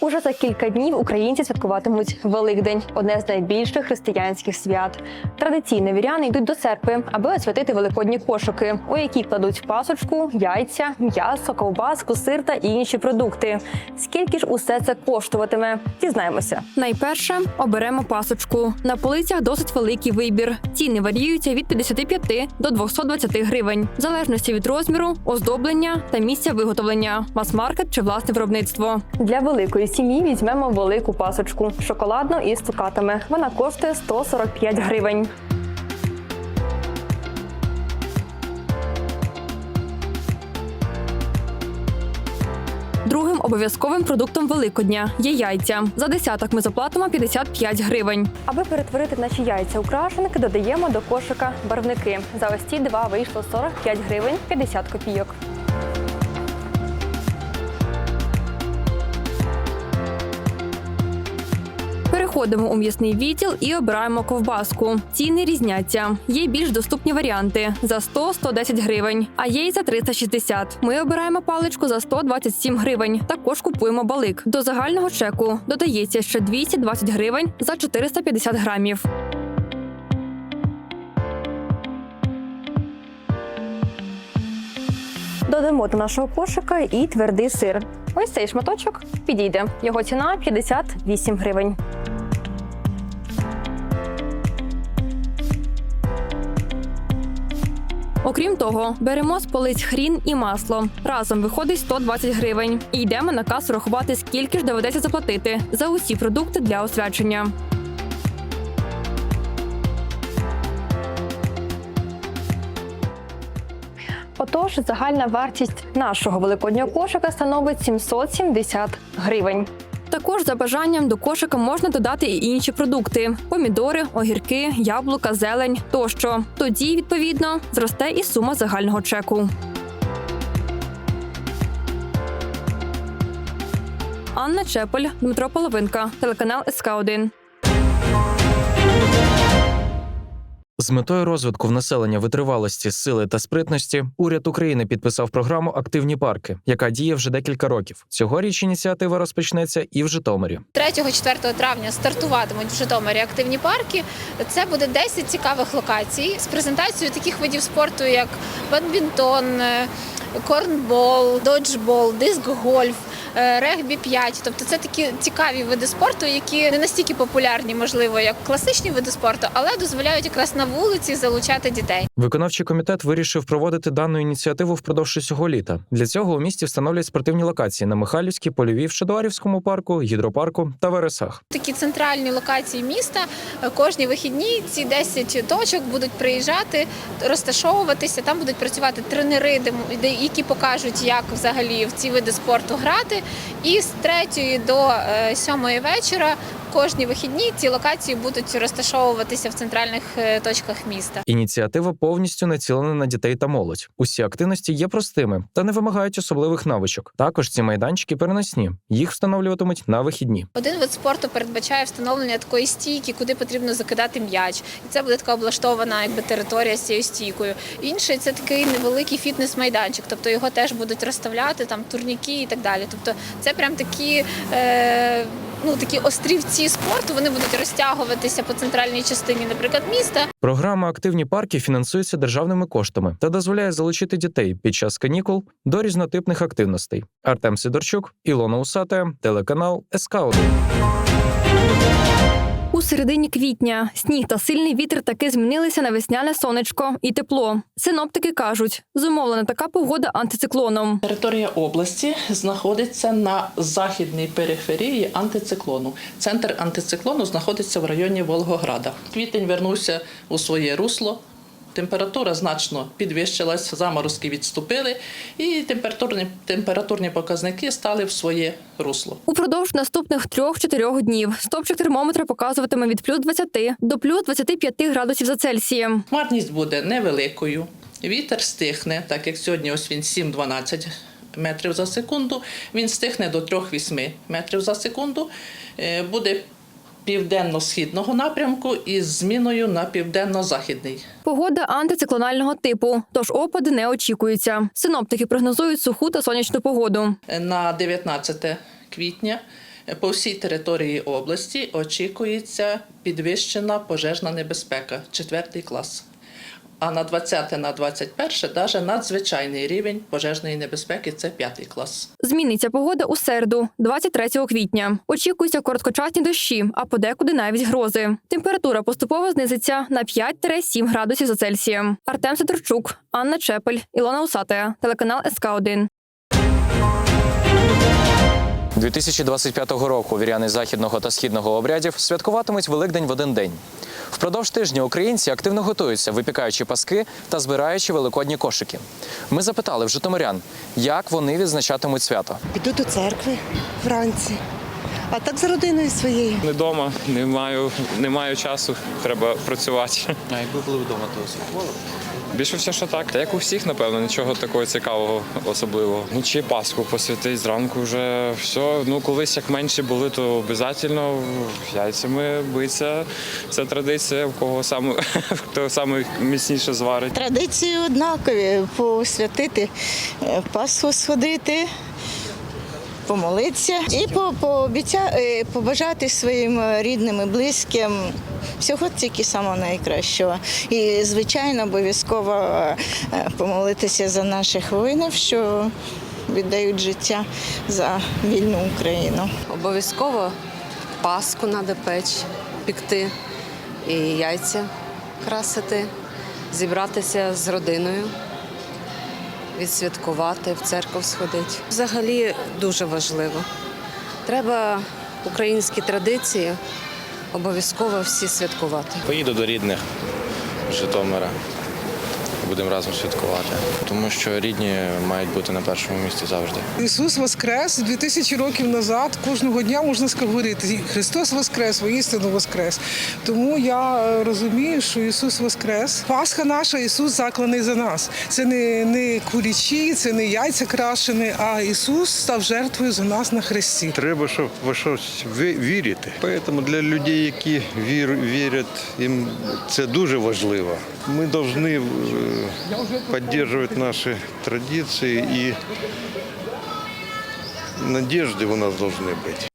Уже за кілька днів українці святкуватимуть Великдень одне з найбільших християнських свят. Традиційно віряни йдуть до церкви, аби освятити великодні кошики, у які кладуть пасочку, яйця, м'ясо, ковбаску, сир та інші продукти. Скільки ж усе це коштуватиме? Дізнаємося. Найперше оберемо пасочку. На полицях досить великий вибір. Ціни варіюються від 55 до 220 гривень, в залежності від розміру, оздоблення та місця виготовлення, мас-маркет чи власне виробництво. Для великої сім'ї візьмемо велику пасочку шоколадну із цукатами. Вона коштує 145 гривень. Другим обов'язковим продуктом Великодня є яйця. За десяток ми заплатимо 55 гривень. Аби перетворити наші яйця у додаємо до кошика барвники. За ось ці два вийшло 45 гривень 50 копійок. Переходимо у м'ясний відділ і обираємо ковбаску. Ціни різняться. Є більш доступні варіанти за 100-110 гривень, а є й за 360. Ми обираємо паличку за 127 гривень. Також купуємо балик. До загального чеку додається ще 220 гривень за 450 грамів. Додамо до нашого кошика і твердий сир. Ось цей шматочок підійде. Його ціна 58 гривень. Окрім того, беремо з полиць хрін і масло. Разом виходить 120 гривень. І йдемо на касу рахувати, скільки ж доведеться заплатити за усі продукти для освячення. Отож, загальна вартість нашого великоднього кошика становить 770 гривень. Також за бажанням до кошика можна додати і інші продукти: помідори, огірки, яблука, зелень тощо. Тоді, відповідно, зросте і сума загального чеку. Анна Чеполь, Дмитро Половинка, телеканал СК 1 З метою розвитку в населення витривалості, сили та спритності уряд України підписав програму Активні парки, яка діє вже декілька років. Цьогоріч ініціатива розпочнеться і в Житомирі. 3-4 травня стартуватимуть в Житомирі активні парки. Це буде 10 цікавих локацій з презентацією таких видів спорту, як бадмінтон, е, корнбол, доджбол, диск-гольф, е, регбі 5. Тобто це такі цікаві види спорту, які не настільки популярні, можливо, як класичні види спорту, але дозволяють якраз на вулиці залучати дітей. Виконавчий комітет вирішив проводити дану ініціативу впродовж усього літа. Для цього у місті встановлять спортивні локації на Михайлівській, Польовій, в Шедуарівському парку, гідропарку та Вересах. Такі центральні локації міста е, кожні вихідні ці 10 точок будуть приїжджати, розташовуватися. Там будуть працювати тренери, які покажуть, як взагалі в ці види спорту грати. І з 3 до 7 вечора кожні вихідні ці локації будуть розташовуватися в центральних е, точках міста. Ініціатива повністю націлена на дітей та молодь. Усі активності є простими та не вимагають особливих навичок. Також ці майданчики переносні. Їх встановлюватимуть на вихідні. Один вид спорту передбачає встановлення такої стійки, куди потрібно закидати м'яч, і це буде така облаштована якби територія з цією стійкою. Інший це такий невеликий фітнес-майданчик, тобто його теж будуть розставляти там турніки і так далі. Тобто це прям такі. Е- Ну, такі острівці спорту вони будуть розтягуватися по центральній частині, наприклад, міста. Програма Активні парки фінансується державними коштами та дозволяє залучити дітей під час канікул до різнотипних активностей. Артем Сидорчук, Ілона Усате, телеканал СК 1 У середині квітня сніг та сильний вітер таки змінилися на весняне сонечко і тепло. Синоптики кажуть, зумовлена така погода антициклоном. Територія області знаходиться на західній периферії антициклону. Центр антициклону знаходиться в районі Волгограда. Квітень вернувся у своє русло. Температура значно підвищилась, заморозки відступили, і температурні, температурні показники стали в своє русло. Упродовж наступних трьох-чотирьох днів стопчик термометра показуватиме від плюс 20 до плюс 25 градусів за Цельсієм. Хмарність буде невеликою, вітер стихне, так як сьогодні ось він 7-12 метрів за секунду, він стихне до 3-8 метрів за секунду. Е, Буде південно-східного напрямку із зміною на південно-західний. Погода антициклонального типу, тож опади не очікуються. Синоптики прогнозують суху та сонячну погоду. На 19 квітня По всій території області очікується підвищена пожежна небезпека, четвертий клас. А на 20 на 21 даже надзвичайний рівень пожежної небезпеки це 5 клас. Зміниться погода у середу, 23 квітня. Очікуються короткочасні дощі, а подекуди навіть грози. Температура поступово знизиться на 5-7 градусів за Цельсієм. Артем Сидорчук, Анна Чепель, Ілона Усатая, телеканал СК 1 2025 року віряни західного та східного обрядів святкуватимуть Великдень в один день. Впродовж тижня українці активно готуються, випікаючи паски та збираючи великодні кошики. Ми запитали в житомирян, як вони відзначатимуть свято. Піду до церкви вранці, а так з родиною своєю. Не вдома, не маю, не маю часу, треба працювати. А якби були вдома, то святкували? Більше все, що так. Та як у всіх, напевно, нічого такого цікавого особливого. Ну чи Пасху посвятить зранку вже все. Ну колись як менше були, то обов'язково яйцями биться. Це традиція, в кого саме хто саме міцніше зварить. Традиції однакові посвятити е, Пасху сходити. Помолитися і е, побажати своїм рідним і близьким всього тільки самого найкращого. І, звичайно, обов'язково е, помолитися за наших воїнів, що віддають життя за вільну Україну. Обов'язково паску треба печь, пікти і яйця красити, зібратися з родиною, відсвяткувати, в церкву сходити. Взагалі дуже важливо. Треба українські традиції обов'язково всі святкувати. Поїду до рідних Житомира. Будемо разом святкувати. Тому що рідні мають бути на першому місці завжди. Ісус Воскрес 2000 років назад. Кожного дня можна говорити. Христос Воскрес, воістину Воскрес. Тому я е, розумію, що Ісус Воскрес. Пасха наша, Ісус закланий за нас. Це не, не кулічі, це не яйця крашені, а Ісус став жертвою за нас на хресті. Треба, щоб во щось ви- вірити. Тому для людей, які вір, вірять, їм це дуже важливо. Ми повинні підтримувати наші традиции и надежды у нас должны бути.